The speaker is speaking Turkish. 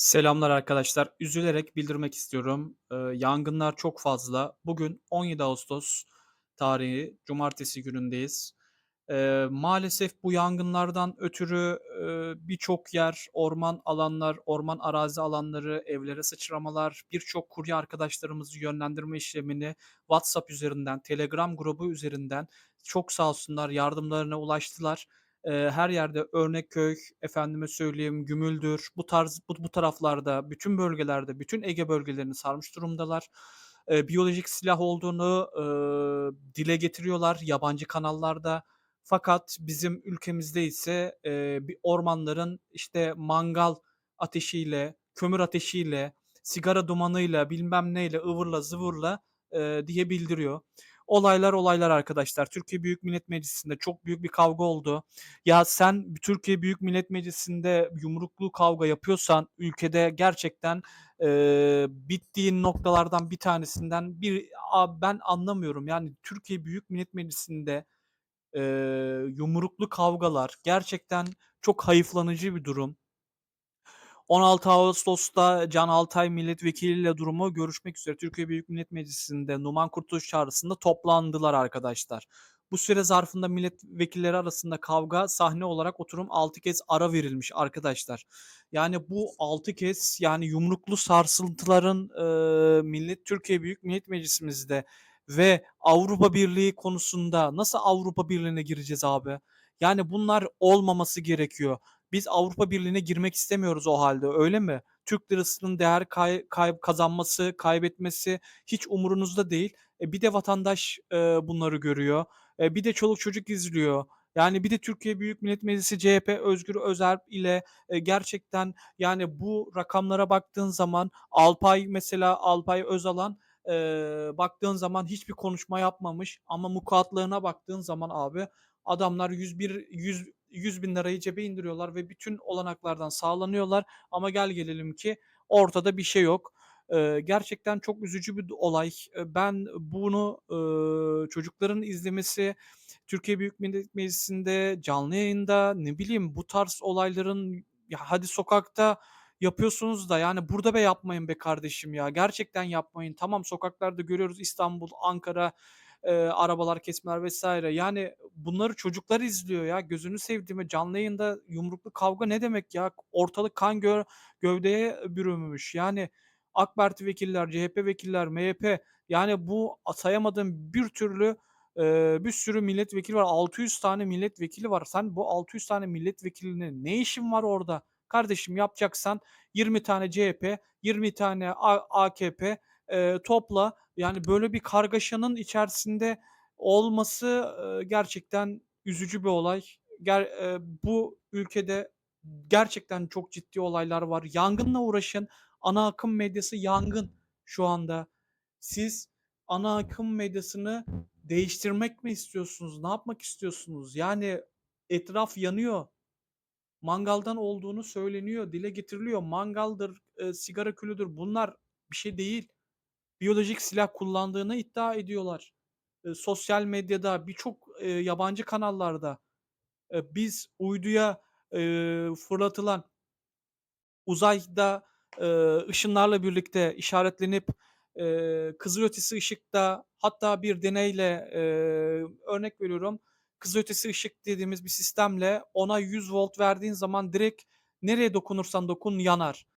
Selamlar arkadaşlar. Üzülerek bildirmek istiyorum. Eee, yangınlar çok fazla. Bugün 17 Ağustos tarihi, cumartesi günündeyiz. Eee, maalesef bu yangınlardan ötürü, eee, birçok yer, orman alanlar, orman arazi alanları, evlere sıçramalar, birçok kurye arkadaşlarımızı yönlendirme işlemini WhatsApp üzerinden, Telegram grubu üzerinden çok sağ olsunlar yardımlarına ulaştılar. Eee, her yerde Örnekköy, efendime söyleyeyim Gümüldür, bu tarz bu bu taraflarda, bütün bölgelerde, bütün Ege bölgelerini sarmış durumdalar. Eee, biyolojik silah olduğunu, ııı, dile getiriyorlar yabancı kanallarda. Fakat bizim ülkemizde ise, eee, bir ormanların, işte, mangal ateşiyle, kömür ateşiyle, sigara dumanıyla, bilmem neyle, ıvırla zıvırla, eee, diye bildiriyor. Olaylar olaylar arkadaşlar. Türkiye Büyük Millet Meclisi'nde çok büyük bir kavga oldu. Ya, sen Türkiye Büyük Millet Meclisi'nde yumruklu kavga yapıyorsan ülkede gerçekten, eee, bittiğin noktalardan bir tanesinden bir ben anlamıyorum. Yani Türkiye Büyük Millet Meclisi'nde, eee, yumruklu kavgalar gerçekten çok hayıflanıcı bir durum. 16 Ağustos'ta Can Altay milletvekiliyle durumu görüşmek üzere Türkiye Büyük Millet Meclisi'nde Numan Kurtuluş çağrısında toplandılar arkadaşlar. Bu süre zarfında milletvekilleri arasında kavga sahne olarak oturum 6 kez ara verilmiş arkadaşlar. Yani bu 6 kez yani yumruklu sarsıntıların, eee, millet Türkiye Büyük Millet Meclisimizde ve Avrupa Birliği konusunda nasıl Avrupa Birliği'ne gireceğiz abi? Yani bunlar olmaması gerekiyor. Biz Avrupa Birliği'ne girmek istemiyoruz o hâlde, öyle mi? Türk lirasının değer kay kay kazanması, kaybetmesi hiç umurunuzda değil. E, bir de vatandaş, eee, bunları görüyor. E, bir de çoluk çocuk izliyor. Yani bir de Türkiye Büyük Millet Meclisi CHP Özgür Özel ile, eee, gerçekten yani bu rakamlara baktığın zaman Alpay mesela Alpay Özalan, eee, baktığın zaman hiçbir konuşma yapmamış ama mukaalatlarına baktığın zaman abi adamlar 101 yüz ₺100.000'ı cebe indiriyorlar ve bütün olanaklardan sağlanıyorlar ama gel gelelim ki ortada bir şey yok. Eee, gerçekten çok üzücü bir olay. Ben bunu, ııı, çocukların izlemesi, Türkiye Büyük Millet Meclisi'nde canlı yayında, ne bileyim, bu tarz olayların ya hadi sokakta yapıyorsunuz da yani burada be yapmayın be kardeşim ya. Gerçekten yapmayın. Tamam sokaklarda görüyoruz İstanbul, Ankara, eee, arabalar kesmeler vs. Yani bunları çocuklar izliyor ya. Gözünü sevdiğime canlı yayında yumruklu kavga ne demek ya? Ortalık kan gö gövdeye bürünmüş. Yani AK Parti vekiller, CHP vekiller, MHP yani bu a sayamadığım bir türlü, eee, bir sürü milletvekili var. 600 tane milletvekili var. Sen bu 600 tane milletvekilinin ne işin var orada? Kardeşim yapacaksan 20 tane CHP, 20 tane AKP, eee, topla. Yani böyle bir kargaşanın içerisinde olması, eee, gerçekten üzücü bir olay. Ger eee, bu ülkede gerçekten çok ciddi olaylar var. Yangınla uğraşın. Ana akım medyası yangın şu anda. Siz ana akım medyasını değiştirmek mi istiyorsunuz? Ne yapmak istiyorsunuz? Yani etraf yanıyor. Mangaldan olduğunu söyleniyor, dile getiriliyor. Mangaldır, eee, sigara külüdür bunlar bir şey değil. Biyolojik silah kullandığını iddia ediyorlar. Eee, sosyal medyada, birçok, eee, yabancı kanallarda. Eee, biz uyduya, eee, fırlatılan uzayda, eee, ışınlarla birlikte işaretlenip, eee, kızılötesi ışıkta hatta bir deneyle, eee, örnek veriyorum, kızılötesi ışık dediğimiz bir sistemle ona 100 volt verdiğin zaman direkt nereye dokunursan dokun yanar.